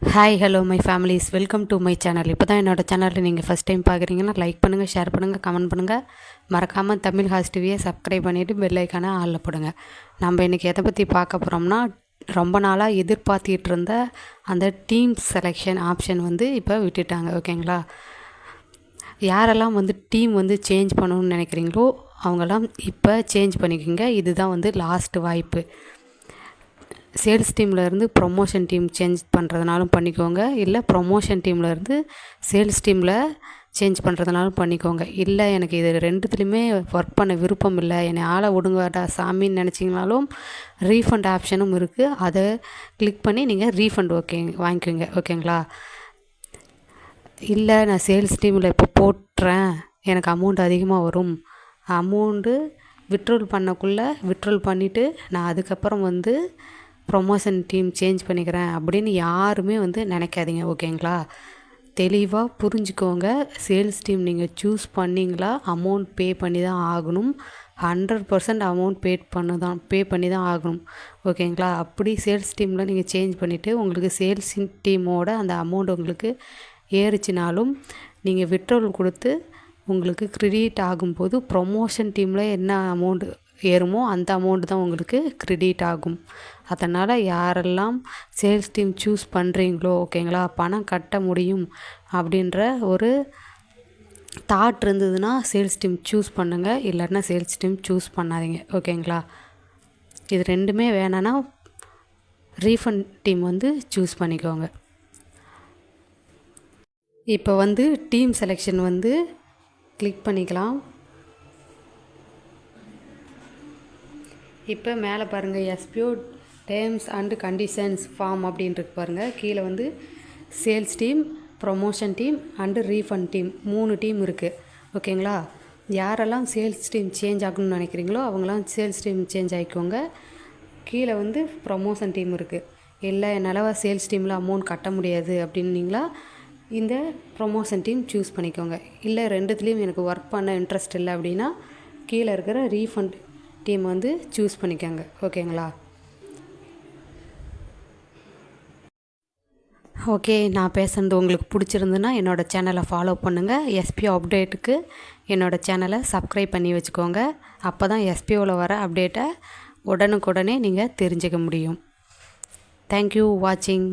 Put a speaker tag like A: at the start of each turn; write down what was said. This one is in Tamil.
A: Hi hello my families welcome to my channel இப்போ தான் என்னோட சேனலில் நீங்கள் ஃபஸ்ட் டைம் பார்க்குறீங்கன்னா லைக் பண்ணுங்கள் ஷேர் பண்ணுங்கள் கமெண்ட் பண்ணுங்கள் மறக்காமல் தமிழ் ஹாஸ் டிவியை சப்ஸ்கிரைப் பண்ணிவிட்டு பெல்லைக்கான ஆளில் போடுங்க. நம்ம இன்றைக்கி எதை பற்றி பார்க்க போகிறோம்னா ரொம்ப நாளாக எதிர்பார்த்திட்டு இருந்த அந்த டீம் செலெக்ஷன் ஆப்ஷன் வந்து இப்போ விட்டுட்டாங்க ஓகேங்களா யாரெல்லாம் வந்து டீம் வந்து சேஞ்ச் பண்ணணும்னு நினைக்கிறீங்களோ அவங்கெல்லாம் இப்போ சேஞ்ச் பண்ணிக்கோங்க. இதுதான் வந்து லாஸ்ட் வாய்ப்பு. சேல்ஸ் டீமில் இருந்து ப்ரொமோஷன் டீம் சேஞ்ச் பண்ணுறதுனாலும் பண்ணிக்கோங்க. இல்லை ப்ரொமோஷன் டீமில் இருந்து சேல்ஸ் டீமில் சேஞ்ச் பண்ணுறதுனாலும் பண்ணிக்கோங்க. இல்லை எனக்கு இது ரெண்டுத்துலேயுமே ஒர்க் பண்ண விருப்பம் இல்லை. என்னை ஆளை விடுங்கடா சாமின்னு நினச்சிங்கனாலும் ரீஃபண்ட் ஆப்ஷனும் இருக்குது அதை கிளிக் பண்ணி நீங்கள் ரீஃபண்ட் ஓகே வாங்கிக்கோங்க. ஓகேங்களா இல்லை நான் சேல்ஸ் டீமில் இப்போ போட்டுறேன். எனக்கு அமௌண்ட் அதிகமாக வரும். அமௌண்ட்டு விட்ரோல் பண்ணக்குள்ளே விட்ரோல் பண்ணிவிட்டு நான் அதுக்கப்புறம் வந்து ப்ரொமோஷன் டீம் சேஞ்ச் பண்ணிக்கிறேன் அப்படின்னு யாருமே வந்து நினைக்காதீங்க ஓகேங்களா? தெளிவாக புரிஞ்சுக்கோங்க. சேல்ஸ் டீம் நீங்கள் சூஸ் பண்ணிங்களா அமௌண்ட் பே பண்ணி தான் ஆகணும். ஹண்ட்ரட் பர்சன்ட் அமௌண்ட் பே பண்ண தான் பே பண்ணி தான் ஆகணும் ஓகேங்களா? அப்படி சேல்ஸ் டீமில் நீங்கள் சேஞ்ச் பண்ணிவிட்டு உங்களுக்கு சேல்ஸ் டீமோட அந்த அமௌண்ட் உங்களுக்கு ஏறிச்சினாலும் நீங்கள் விட்ரோல் கொடுத்து உங்களுக்கு கிரெடிட் ஆகும்போது ப்ரொமோஷன் டீமில் என்ன அமௌண்ட் ஏறுமோ அந்த அமௌண்ட் தான் உங்களுக்கு கிரெடிட் ஆகும். அதனால் யாரெல்லாம் சேல்ஸ் டீம் சூஸ் பண்ணுறீங்களோ ஓகேங்களா பணம் கட்ட முடியும் அப்படின்ற ஒரு தாட் இருந்ததுன்னா சேல்ஸ் டீம் சூஸ் பண்ணுங்கள் இல்லைன்னா சேல்ஸ் டீம் சூஸ் பண்ணாதீங்க. ஓகேங்களா இது ரெண்டுமே வேணான்னா ரீஃபண்ட் டீம் வந்து சூஸ் பண்ணிக்கோங்க. இப்போ வந்து டீம் செலெக்ஷன் வந்து கிளிக் பண்ணிக்கலாம். இப்போ மேலே பாருங்கள் SPO terms and conditions form அப்படின்ட்டு பாருங்கள் கீழே வந்து sales team promotion team and refund team மூணு டீம் இருக்குது ஓகேங்களா யாரெல்லாம் சேல்ஸ் டீம் சேஞ்ச் ஆகணும்னு நினைக்கிறீங்களோ அவங்களாம் சேல்ஸ் டீம் சேஞ்ச் ஆகிக்கோங்க கீழே வந்து ப்ரொமோஷன் டீம் இருக்குது இல்லை என்னால் சேல்ஸ் டீமில் அமௌண்ட் கட்ட முடியாது அப்படின்னீங்களா இந்த ப்ரொமோஷன் டீம் சூஸ் பண்ணிக்கோங்க. இல்லை ரெண்டுத்துலேயும் எனக்கு ஒர்க் பண்ண இன்ட்ரெஸ்ட் இல்லை அப்படின்னா கீழே இருக்கிற ரீஃபண்ட் டீம் வந்து சூஸ் பண்ணிக்கோங்க. ஓகேங்களா ஓகே நான் பேசுகிறது உங்களுக்கு பிடிச்சிருந்துன்னா என்னோடய சேனலை ஃபாலோ பண்ணுங்கள் எஸ்பிஓ அப்டேட்டுக்கு என்னோடய சேனலை சப்ஸ்கிரைப் பண்ணி வச்சுக்கோங்க. அப்போ தான் எஸ்பிஓவில் வர அப்டேட்டை உடனுக்குடனே நீங்கள் தெரிஞ்சுக்க முடியும். தேங்க்யூ வாட்சிங்